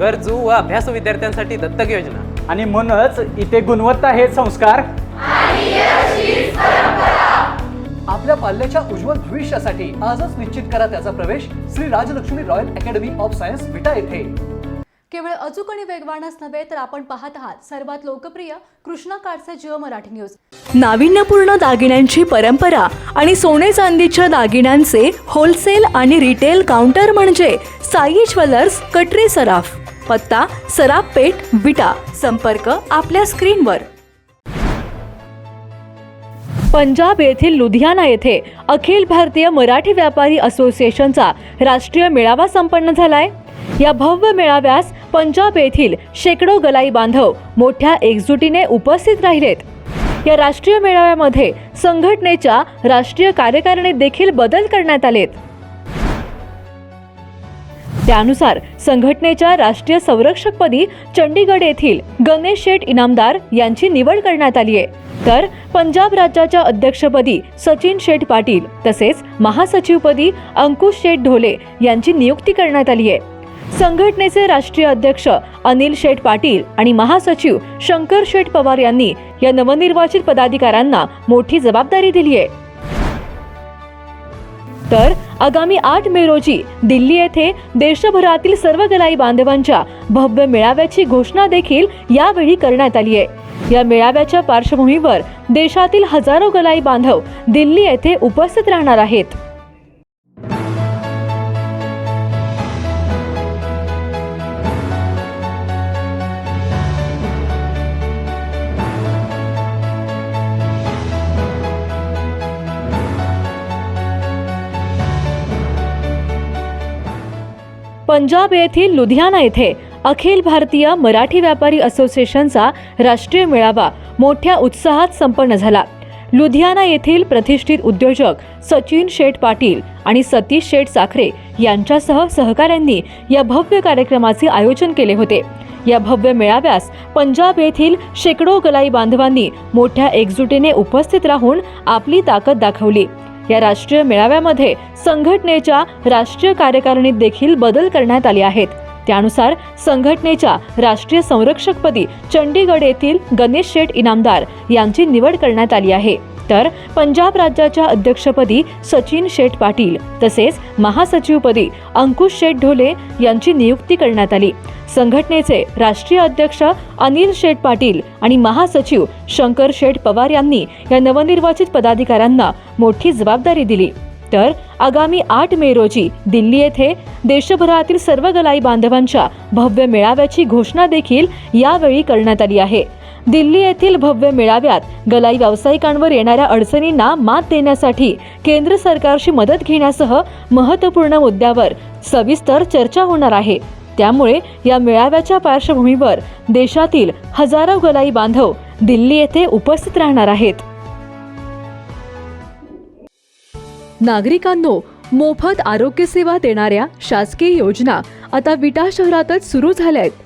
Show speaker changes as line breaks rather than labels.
गरजू व अभ्यासू विद्यार्थ्यांसाठी दत्तक योजना.
आणि म्हणूनच इथे गुणवत्ता हे संस्कार.
आपल्या पाल्याच्या उज्ज्वल भविष्यासाठी आजच निश्चित करा त्याचा प्रवेश Shri Rajlakshmi royal academy of science Vita येथे.
केवळ अचूक आणि वेगवानच नव्हे तर आपण पाहत आहात सर्वात लोकप्रिय कृष्णा काळचे जिओ मराठी न्यूज.
नाविन्यपूर्ण दागिन्यांची परंपरा आणि सोने चांदीच्या दागिन्यांचे होलसेल आणि रिटेल काउंटर म्हणजे साई ज्वेलर्स कटरे सराफ. पत्ता सराफ पेठ विटा. संपर्क आपल्या स्क्रीनवर. पंजाब येथील लुधियाना येथे अखिल भारतीय मराठी व्यापारी असोसिएशनचा राष्ट्रीय मेळावा संपन्न झालाय. या भव्य मेळाव्यास पंजाब येथील शेकडो गलाई बांधव मोठ्या एकजुटीने उपस्थित राहिलेत. या राष्ट्रीय मेळाव्यामध्ये संघटनेच्या राष्ट्रीय कार्यकारिणीत देखील बदल करण्यात आलेत. त्यानुसार संघटनेच्या राष्ट्रीय संरक्षकपदी चंडीगड येथील गणेश शेठ इनामदार यांची निवड करण्यात आली आहे. तर पंजाब राज्याच्या अध्यक्षपदी सचिन शेठ पाटील तसेच महासचिवपदी अंकुश शेठ ढोले यांची नियुक्ती करण्यात आली आहे. संघटनेचे राष्ट्रीय अध्यक्ष अनिल शेठ पाटील आणि महासचिव शंकर शेठ पवार यांनी या नवनिर्वाचित पदाधिकाऱ्यांना मोठी जबाबदारी दिली आहे. तर आगामी आठ मे रोजी दिल्ली येथे देशभरातील सर्व गलाई बांधवांच्या भव्य मेळाव्याची घोषणा देखील यावेळी करण्यात आली आहे. या मेळाव्याच्या पार्श्वभूमीवर देशातील हजारो गलाई बांधव दिल्ली येथे उपस्थित राहणार आहेत. पंजाब येथील लुधियाना येथे अखिल भारतीय मराठी व्यापारी असोसिएशनचा राष्ट्रीय मेळावा मोठ्या उत्साहात संपन्न झाला. लुधियाना येथील प्रतिष्ठित उद्योजक सचिन शेठ पाटील आणि सतीश शेठ साखरे यांच्यासह सहकाऱ्यांनी या भव्य कार्यक्रमाचे आयोजन केले होते. या भव्य मेळाव्यास पंजाब येथील शेकडो गलाई बांधवांनी मोठ्या एकजुटीने उपस्थित राहून आपली ताकद दाखवली. या राष्ट्रीय मेळाव्यामध्ये संघटनेच्या राष्ट्रीय कार्यकारिणीत देखील बदल करण्यात आले आहेत. त्यानुसार संघटनेच्या राष्ट्रीय संरक्षकपदी चंडीगड येथील गणेश शेठ इनामदार यांची निवड करण्यात आली आहे. तर पंजाब राज्याच्या अध्यक्षपदी सचिन शेठ पाटील तसेच महासचिवपदी अंकुश शेठ ढोले यांची नियुक्ती करण्यात आली. संघटनेचे राष्ट्रीय अध्यक्ष अनिल शेठ पाटील आणि महासचिव शंकर शेठ पवार यांनी या नवनिर्वाचित पदाधिकाऱ्यांना मोठी जबाबदारी दिली. तर आगामी आठ मे रोजी दिल्ली येथे देशभरातील सर्व गलाई बांधवांच्या भव्य मेळाव्याची घोषणा देखील यावेळी करण्यात आली आहे. दिल्ली येथील भव्य मेळाव्यात गलाई व्यावसायिकांवर येणाऱ्या अडचणींना मात देण्यासाठी केंद्र सरकारशी मदत घेण्यासह महत्त्वपूर्ण मुद्द्यावर सविस्तर चर्चा होणार आहे. त्यामुळे या मेळाव्याच्या पार्श्वभूमीवर देशातील हजारो गलाई बांधव दिल्ली येथे उपस्थित राहणार आहेत. नागरिकांनो मोफत आरोग्य सेवा देणाऱ्या शासकीय योजना आता विटा शहरातच सुरू झाल्या आहेत.